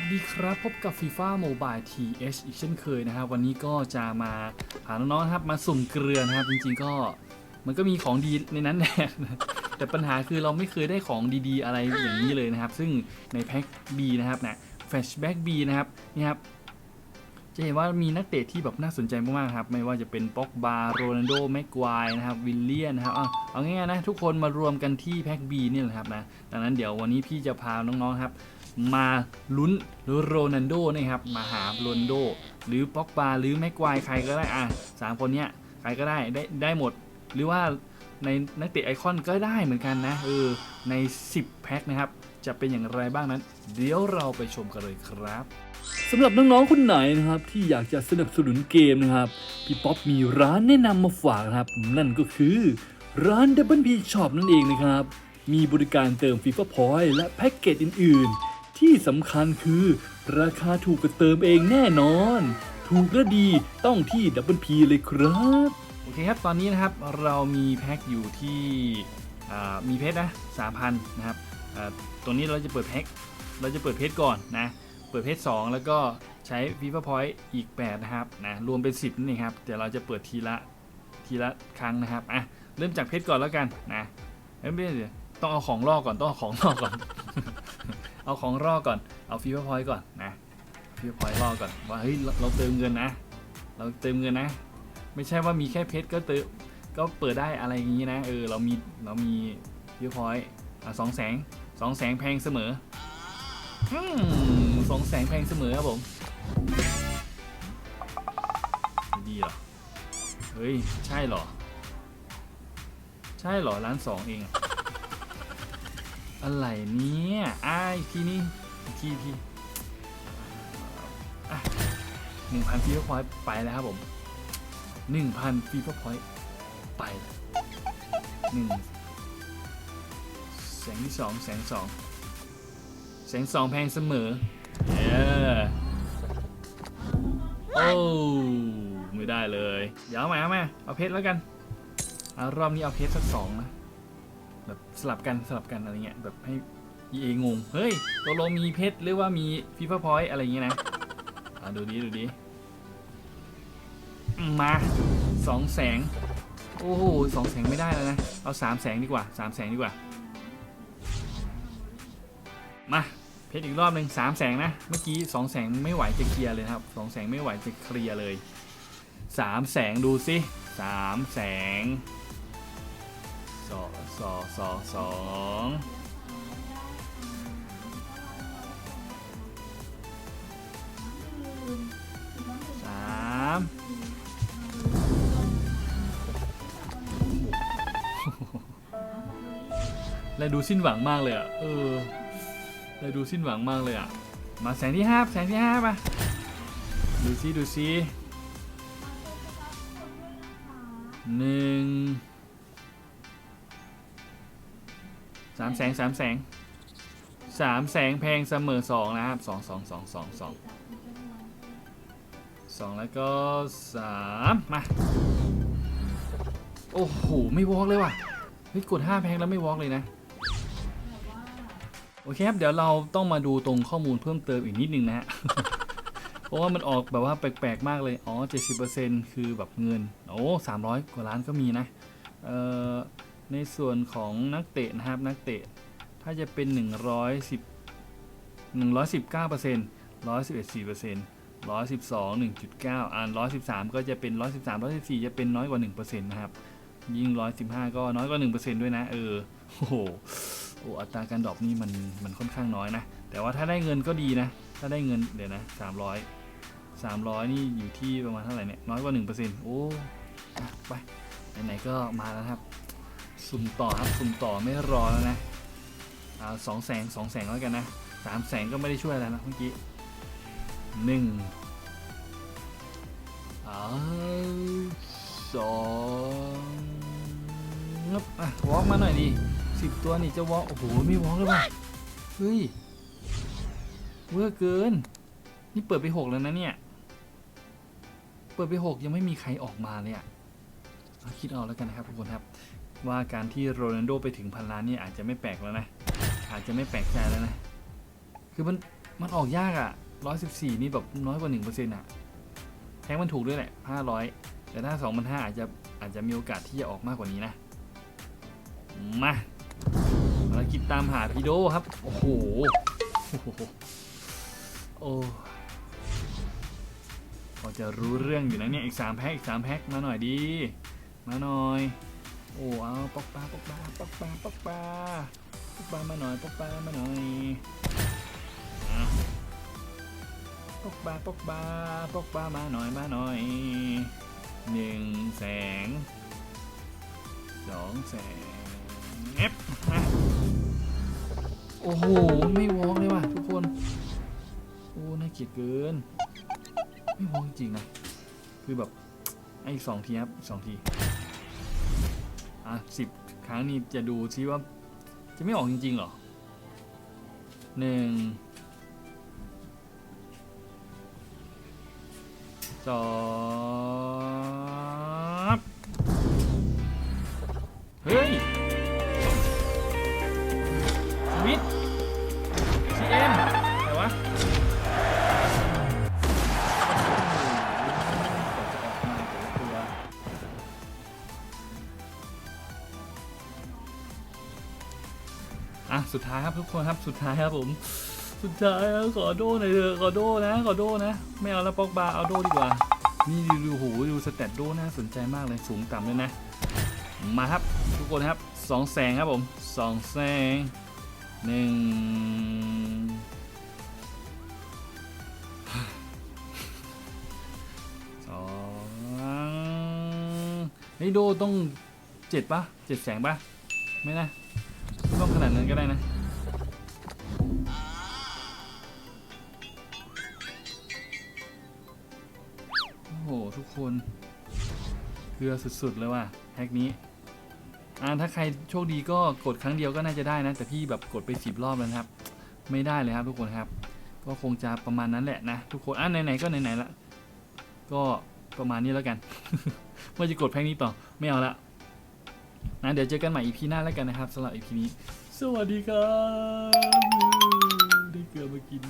วัสดีครับ พบกับ FIFA Mobile TH อีกเช่นเคยนะครับ วันนี้ก็จะมาพาน้องๆครับมาสุ่มเกลือนะครับ จริงๆก็มันก็มีของดีในนั้นแหละแต่ปัญหาคือเราไม่เคยได้ของดีๆ อะไรอย่างนี้เลยนะครับ ซึ่งในแพ็ค B นะครับนะ Flashback B นะครับนี่ครับจะเห็นว่ามีนักเตะที่แบบน่าสนใจมากๆครับ ไม่ว่าจะเป็นป็อกบาโรนัลโดแม็กควายนะครับ วิลเลียนนะครับเอาง่ายๆนะ ทุกคนมารวมกันที่แพ็ค B นี่แหละครับนะดังนั้นเดี๋ยววันนี้พี่จะพาน้องๆครับ มาลุ้นโรนัลโดนะครับมาหาโรนโด หรือป็อกบาหรือแม็กควายใครก็ได้อะสามคนเนี้ยใครก็ได้ได้ได้หมด หรือว่าในนักเตะไอคอนก็ได้เหมือนกันนะเออใน 10 แพ็คนะครับ จะเป็นอย่างไรบ้างนั้น เดี๋ยวเราไปชมกันเลยครับสำหรับน้องๆคนไหนนะครับที่อยากจะสนับสนุนเกมนะครับพี่ป๊อปมีร้านแนะนำมาฝากนะครับ นั่นก็คือร้าน Double P Shop นั่นเองนะครับ มีบริการเติม FIFA Point และแพ็กเกจอื่นๆ ที่สำคัญคือ ราคาถูกกว่าเติมเองแน่นอน ถูกและดีต้องที่ Double P เลยครับ โอเคครับ ตอนนี้นะครับเรามีแพ็กอยู่ที่อ่ามีเพชรนะ3,000นนะครับอ่าตัวนี้เราจะเปิดแพ็กเราจะเปิดเพชรก่อนนะ เปิดเพชร2แล้วก็ใช้ FIFA Point อีก 8 นะครับนะรวมเป็น 10นั่ครับแต่เราจะเปิดทีละทีละครั้งนะครับอะเริ่มจากเพชรก่อนแล้วกันนะไม่ใช่ต้องเอาของลอก่อนต้องเอาของล่อก่อน เอาของล่อก่อน เอา FIFA Point ก่อนนะ FIFA Point ล่อก่อนว่าเฮ้ยเราเติมเงินนะ เราเติมเงินนะ ไม่ใช่ว่ามีแค่เพชรก็เติมก็เปิดได้อะไรอย่างนี้นะเออเรามีเรามี FIFA Point อะสองแสงสองแสงแพงเสมออืมสองแสงแพงเสมอครับผมดีเหรอเฮ้ย ใช่เหรอ ใช่เหรอร้านสองเอง อะไรเนี่ยอ้ายทีนี้ทีทีหนึ่งพันฟีเวอร์พอยต์ไปแล้วครับผมหนึ่งพันฟีเวอร์พอยต์ไปหนึ่งแสงที่สองแสงสองแสงสองแพงเสมอ เออ โอ้ ไม่ได้เลย เดี๋ยวเอาใหม่เอาใหม่เอาเพชรแล้วกัน เอารอบนี้เอาเพชรสักสองนะ แบบสลับกันสลับกันอะไรเงี้ยแบบให้ EA งง เฮ้ยตัวโลมีเพชรหรือว่ามีฟีฟ่าพอยต์อะไรเงี้ยนะ อะดูดีดูดีมาสองแสง โอ้โหสองแสงไม่ได้แล้วนะ เอาสามแสงดีกว่าสามแสงดีกว่า มาเพชรอีกรอบหนึ่งสามแสงนะ เมื่อกี้สองแสงไม่ไหวจะเคลียร์เลยครับสองแสงไม่ไหวจะเคลียร์เลยสามแสงดูสิสามแสง สองสองสองสองสามและดูสิ้นหวังมากเลยอะ เออเลยดูสิ้นหวังมากเลยอะ มาแสงที่ห้าแสงที่ห้ามาดูซิดูซิหนึ่ง สามแสงสามแสงสามแสงแพงเสมอสองนะครับสองสองสองสองสองสองแล้วก็สามมา โอ้โห ไม่วอล์กเลยว่ะ เฮ้ย กดห้าแพงแล้วไม่วอล์กเลยนะ โอเคครับ เดี๋ยวเราต้องมาดูตรงข้อมูลเพิ่มเติมอีกนิดนึงนะฮะ เพราะว่ามันออกแบบว่าแปลก ๆ มากเลย อ๋อ 70%คือแบบเงิน โอ้300กว่าล้านก็มีนะ เอ่อ ในส่วนของนักเตะนะครับนักเตะถ้าจะเป็น 110 119% 111 4% 112 1.9อ่า113 ก็จะเป็น 113 114 จะเป็นน้อยกว่า1%นะครับ ยิ่ง 115 ก็น้อยกว่า1%ด้วยนะ เออโอ้โหโอ้อัตราการดรอปนี่มันมันค่อนข้างน้อยนะ แต่ว่าถ้าได้เงินก็ดีนะ ถ้าได้เงินเดี๋ยวนะสามร้อยสามร้อยนี่อยู่ที่ประมาณเท่าไหร่เนี่ยน้อยกว่าหนึ่งเปอร์เซ็นต์โอ้ไปไหนๆก็มาแล้วครับ สุ่มต่อครับสุ่มต่อไม่รอแล้วนะอ่าสองแสงสองแสงแล้วกันนะสามแสงก็ไม่ได้ช่วยอะไรนะเมื่อกี้หนึ่งอสองงับอะวอล์กมาหน่อยดิสิบตัวนี่จะวอล์กโอ้โหไม่วอล์กเลยว่ะเฮ้ยเวอร์เกิน นี่เปิดไปหกแล้วนะเนี่ย เปิดไปหกยังไม่มีใครออกมาเลยอะคิดเอาแล้วกันนะครับทุกคนครับ ว่าการที่โรนัลโดไปถึงพันล้านนี่อาจจะไม่แปลกแล้วนะ อาจจะไม่แปลกใจแล้วนะ คือมันมันออกยากอะร้อยสิบสี่นี่แบบน้อยกว่าหนึ่งเปอร์เซ็นต์อะแท็กมันถูกด้วยแหละห้าร้อยแต่ถ้าสองพันห้าอาจจะอาจจะมีโอกาสที่จะออกมากกว่านี้นะ มาภารกิจตามหาพีโดครับ โอ้โห โอ้โหโอ้พอจะรู้เรื่องอยู่นะเนี่ย อีกสามแพ็คอีกสามแพ็คมาหน่อยดี มาหน่อย โอ้เอาปอกปลาปอกปลาปอกปลาปอกปลาปอกปลามาหน่อยปอกปลามาหน่อยปอกปลาปอกปลาปอกปลามาหน่อยมาหน่อยหนึ่งแสงสองแสงเอฟโอ้โห ไม่วอกเลยว่ะทุกคน โอ้น่าเกลียดเกิน ไม่วอกจริงนะ คือแบบไอ้สองทีครับอีกสองที อะสิบครั้งนี้จะดูซิว่า จะไม่ออกจริงๆเหรอหนึ่งสองเฮ้ย อะสุดท้ายครับทุกคนครับสุดท้ายครับผม สุดท้ายครับขอโดหน่อยเถอะขอโดนะขอโดนะไม่เอาแล้วปอกบาเอาโดดีกว่า นี่ดูดูโหดูสเตตโดน่าสนใจมากเลยสูงต่ำเลยนะ มาครับทุกคนครับสองแสงครับผมสองแสงหนึ่งสองเฮ้ยโดต้องเจ็ดปะเจ็ดแสงปะไม่นะ ไม่ต้องขนาดนั้นก็ได้นะโอ้โหทุกคนเกลือสุดๆเลยว่ะแพ็กนี้อ่าถ้าใครโชคดีก็กดครั้งเดียวก็น่าจะได้นะ แต่พี่แบบกดไปสิบรอบแล้วนะครับ ไม่ได้เลยครับทุกคนครับ ก็คงจะประมาณนั้นแหละนะ ทุกคนอะไหนๆก็ไหนๆละก็ประมาณนี้แล้วกันว่าจะกดแพ็กนี้ต่อไม่เอาละ นะเดี๋ยวเจอกันใหม่อีพีหน้าแล้วกันนะครับสำหรับอีพีนี้ สวัสดีครับได้เกลือมากิน